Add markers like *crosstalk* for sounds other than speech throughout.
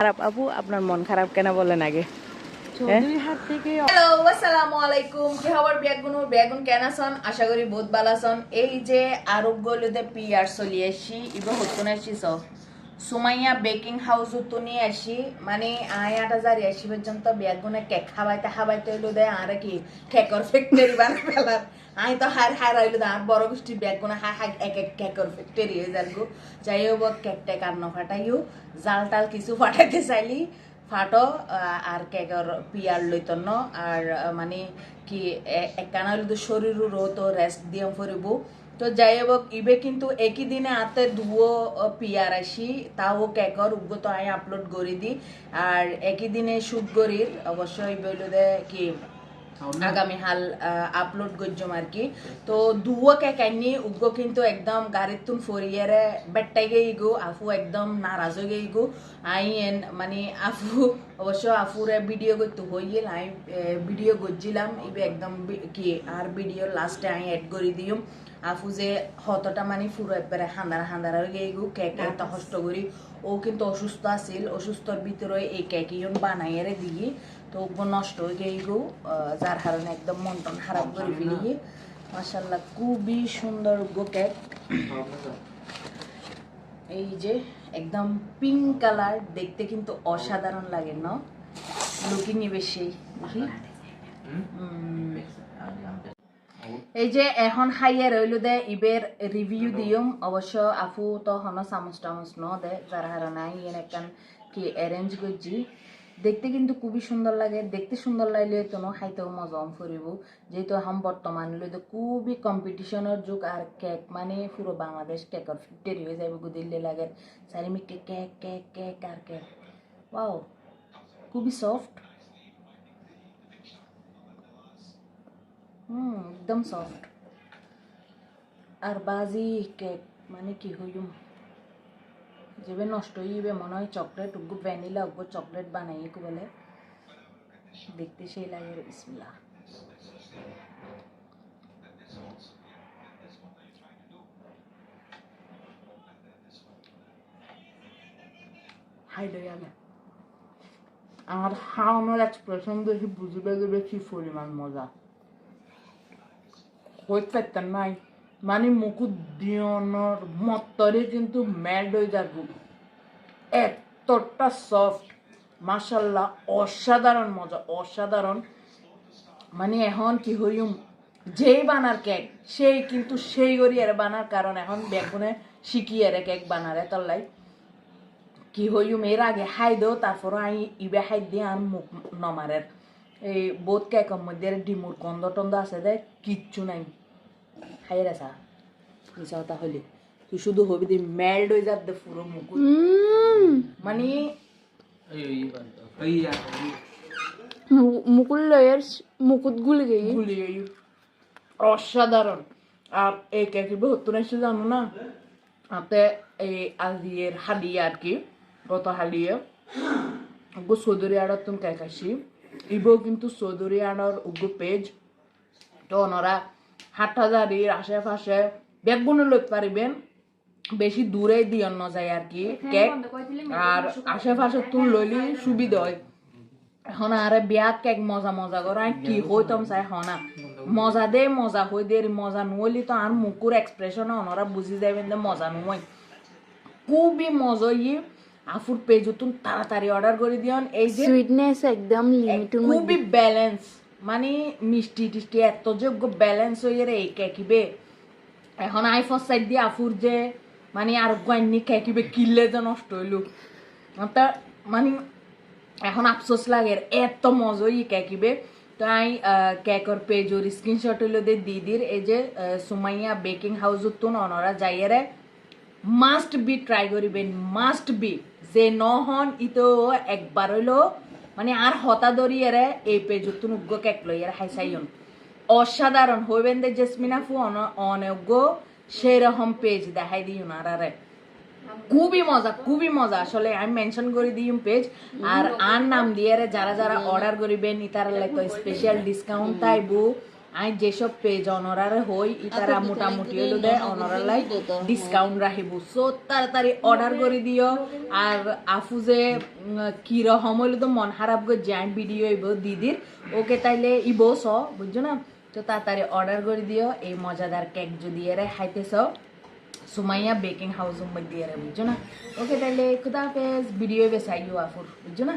খারাপ আপু আপনার মন খারাপ কেন বলেন আগে? আছেন আশা করি বহুত ভালো আছেন এই যে আরোগ্য লুদে পিয়ার চলি আসি ইবা হতো স সুমাইয়া বেকিং হাউস উতুনি আসি মানে আয় আট হাজার আসি পর্যন্ত বেগুনে কেক খাবাইতে খাবাইতে হইল দেয় আর কি কেকর ফ্যাক্টরি বানাই ফেলার আই তো হার হার হইল দেয় আর বড় গোষ্ঠী বেগুনে হা হা এক এক কেকর ফ্যাক্টরি হয়ে যার গো যাই হোক কেক টেক আর নফাটাইও জাল টাল কিছু ফাটাইতে চাইলি। ফাটো আর কেকর পিয়ার লইত ন আর মানে কি একখানা হইলে তো শরীরও রোদ রেস্ট দিয়ে ফরিব। তো যাই হোক, ইবে কিন্তু একই দিনে আতে দুও পিয়ার আসি তাও কেকর উগ্র তো আমি আপলোড করে দিই আর একই দিনে শুট করির অবশ্যই বলুদে কি আগামী হাল আপলোড করছম আর কি। তো দুও কে কাইনি উগ্র কিন্তু একদম গাড়ির তুন ফরিয়ারে বেট্টাই গেই গো আফু একদম নারাজ হয়ে গেই গো। আই এন মানে আফু অবশ্য আফুরে ভিডিও করতে হইল আই ভিডিও করছিলাম। ইবে একদম কি আর ভিডিও লাস্টে আই এড করে দিম আফু যে হতটা মানে পুরো একবারে হান্দারা হান্দারা হয়ে গো কেক এত কষ্ট করি। ও কিন্তু অসুস্থ আছিল অসুস্থর ভিতরে এই কেক ইয়ন বানাইয়ারে দিই তো নষ্ট হয়ে গেই গো যার কারণে একদম মন টন খারাপ করে ফেলি মাসাল্লাহ খুবই সুন্দর গো কেক। এই যে একদম পিঙ্ক কালার দেখতে কিন্তু অসাধারণ লাগে না? লুকিং বেশি এই যে এখন খাইয়ে রইল দে ইবের রিভিউ দিম। অবশ্য আফু তো হন চামচ টামচ ন দে যার হারানা ইয়েন একখান কি অ্যারেঞ্জ করছি দেখতে কিন্তু খুবই সুন্দর লাগে দেখতে সুন্দর লাগলে তো খাইতেও মজা ফুরিব যেহেতু হাম বর্তমান লইতো খুবই কম্পিটিশনের যুগ আর কেক মানে পুরো বাংলাদেশ কেকর ফিফটেরি হয়ে যাবে গুদিল্লে লাগে। চারিমিকে কেক কেক কেক আর কেক। ওয়াও খুবই সফট হুম একদম সফট আর বাজি কেক মানে কি হইম যেবে নষ্ট হইবে মনে হয় চকলেট উগ্গু ভ্যানিলা উগ্গু চকলেট বানাই বলে। দেখতে সেই লাগে রে, বিসমিল্লাহ হাই দয়ালে আমার খাওয়ানোর এক্সপ্রেশন দেখে বুঝবে যাবে কি পরিমাণ মজা। হইতে পারতেন নাই। মানে মুকুট দিয়নোর মতরে কিন্তু ম্যাড হয়ে যাবে। এতটা সফট মাসাল্লাহ অসাধারণ মজা, অসাধারণ। মানে এখন কি হইম, যেই বানার কেক, সেই কিন্তু সেই গড়িয়ারে বানার কারণ এখন বেগুনে শিখিয়ারে কেক বানারে তল্লাই কি হইম, এর আগে হাই দেও তারপর আই ইবে হাই দিয়ে আর মুখ নমারের। এই বোধ কেকের মধ্যে ডিমুর গন্ধ টন্ধ আছে দে, কিচ্ছু নাই। খাই রেসা মিশা কথা হলি তুই শুধু হবি দি মেল্ড হয়ে যাবে পুরো মুকুট। মানে মুকুল লয়ের মুকুট গুলি গেই গুলি এই অসাধারণ। আর এই কেক বহুত এসে জানো না? হাতে এই আজিয়ের হালিয়া আর কি গত হালিয়া। উগ্র চৌধুরী আড়ার তুমি কেক আসি? ইবো কিন্তু চৌধুরী আড়ার উগ্র পেজ তো ওনারা হাট হাজারির আশেপাশে বেগুনে লইতে পারিবেন। বেশি দূরে দিয়ে ন যায় আর কি কেক। আর আশেপাশে তুল লইলি সুবিধা হয়। এখন আরে বিয়াত কেক মজা মজা করে আর কি হইতাম চাই হনা মজা দে মজা হই দে মজা নুলি তো আর মুকুর এক্সপ্রেশন ওনারা বুঝি যাবেন যে মজা নুই খুবই মজা ই আফুর পেজুতুন তাড়াতাড়ি অর্ডার করে দিয়ন। এই যে সুইটনেস একদম লিমিটের খুবই ব্যালেন্স মানে মিষ্টি টিষ্টি, এত যোগ্য ব্যালেন্স হয়ে রে কেকিবে এখন আইফোর সাইড দিয়ে আফুর যে মানে আর গাইনি কেকিবে কিনলে যে নষ্ট হইল। তা মানে এখন আফসোস লাগে, এত মজা ই কেকিবে তো আই কেকর পেজর স্ক্রিনশট হইল দে দিদির, এই যে সুমাইয়া বেকিং হাউস তুন অনরা যাইয়েরে মাস্ট বি ট্রাই করিবেন মাস্ট বি যে নহন ইতো একবার হইল মানে আর হতা দরিয়ারে এই পেজুতুন উগ্গ কেক লইয়ার হাইসাইন অসাধারণ। হইবেন দে জেসমিনা ফু অনজ্ঞ সেই রকম পেজ দেখাই দিই ওনারারে খুবই মজা খুবই মজা। আসলে আমি মেনশন করে দিই পেজ আর আর নাম দিয়ে যারা যারা অর্ডার করিবেন, ইতার লাইক স্পেশাল ডিসকাউন্ট তাইবু আমি যেসব পেজ অনরার হই ইতারা মোটামুটি হইল দেয় অনরার লাই ডিসকাউন্ট রাখিব। সো তাড়াতাড়ি অর্ডার করে দিও। আর আফুজে কি রকম হইল তো মন খারাপ করে জয়েন্ট ভিডিও ইব দিদির। ওকে তাইলে ইবো স বুঝছ না? তো তাড়াতাড়ি অর্ডার করে দিও। এই মজাদার কেক যদি এরা খাইতেছ। সুমাইয়া বেকিং হাউস মধ্যে এরা বুঝছ না ওকে তাইলে খুদা হাফেজ ভিডিও বেসাইও আফুর বুঝছ না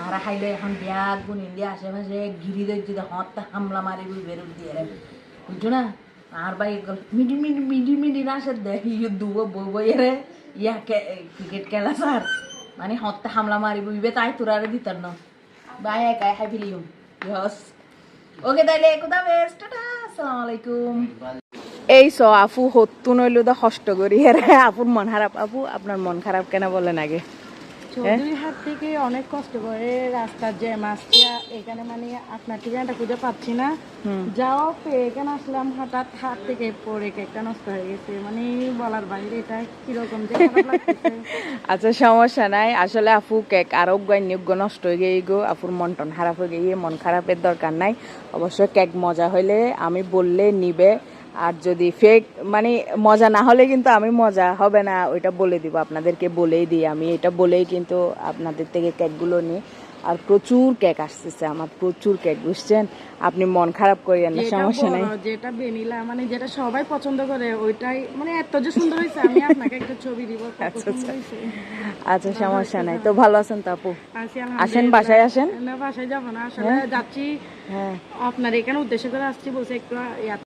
আর খাইলে এখন ব্যাগ গুণ ইন্ডিয়া আশেপাশে ঘিরি দেখছি হত হামলা মারি বেরো দিয়ে রে বুঝছ না আর ভাই মিডি মিডি মিডি মিডি না সে দেখি দুবো বই বই রে ইয়া ক্রিকেট খেলা স্যার মানে হতে হামলা মারি বুঝবে তাই তোরারে দিতার না বাই একাই খাই ফেলিও ইয়স ওকে তাইলে খুদা হাফেজ টাটা আসসালামু আলাইকুম এই চ আফু হত্যু নইলো দা কষ্ট করি হেরে আপুর মন খারাপ আপু আপনার মন খারাপ কেন বলেন আগে চৌধুরী হাট থেকে অনেক কষ্ট করে রাস্তার জ্যাম আসছে এখানে মানে আপনার ঠিকানাটা খুঁজে পাচ্ছি না। যাও পেয়ে এখানে আসলাম হঠাৎ হাট থেকে পড়ে কেকটা নষ্ট হয়ে গেছে। মানে বলার বাইরে এটা কীরকম যে *laughs* আচ্ছা সমস্যা নাই। আসলে আপু কেক আরও নিয়োগ্য নষ্ট হয়ে গিয়ে গো আপুর মন টন খারাপ হয়ে গিয়ে মন খারাপের দরকার নাই। অবশ্য কেক মজা হইলে আমি বললে নিবে। আর যদি ফেক মানে মজা না হলে কিন্তু আমি মজা হবে না ওইটা বলে দিব আপনাদেরকে বলেই দিই আমি এটা বলেই কিন্তু আপনাদের থেকে কেকগুলো নিই। আর প্রচুর কেক আসতেছে আমার প্রচুর কেক বুঝছেন? আপনি মন খারাপ করিয়েন না সমস্যা নেই। যেটা ভ্যানিলা মানে যেটা সবাই পছন্দ করে ওইটাই মানে এত যে সুন্দর হয়েছে আমি আপনাকে একটা ছবি দিব আচ্ছা, আচ্ছা। সমস্যা নাই। তো ভালো আছেন তো আপু? আসেন বাসায় আসেন? না বাসায় যাব না আসলে যাচ্ছি। হ্যাঁ। আপনার এখানে উদ্দেশ্য করে আসছি বলছে একটু ইয়া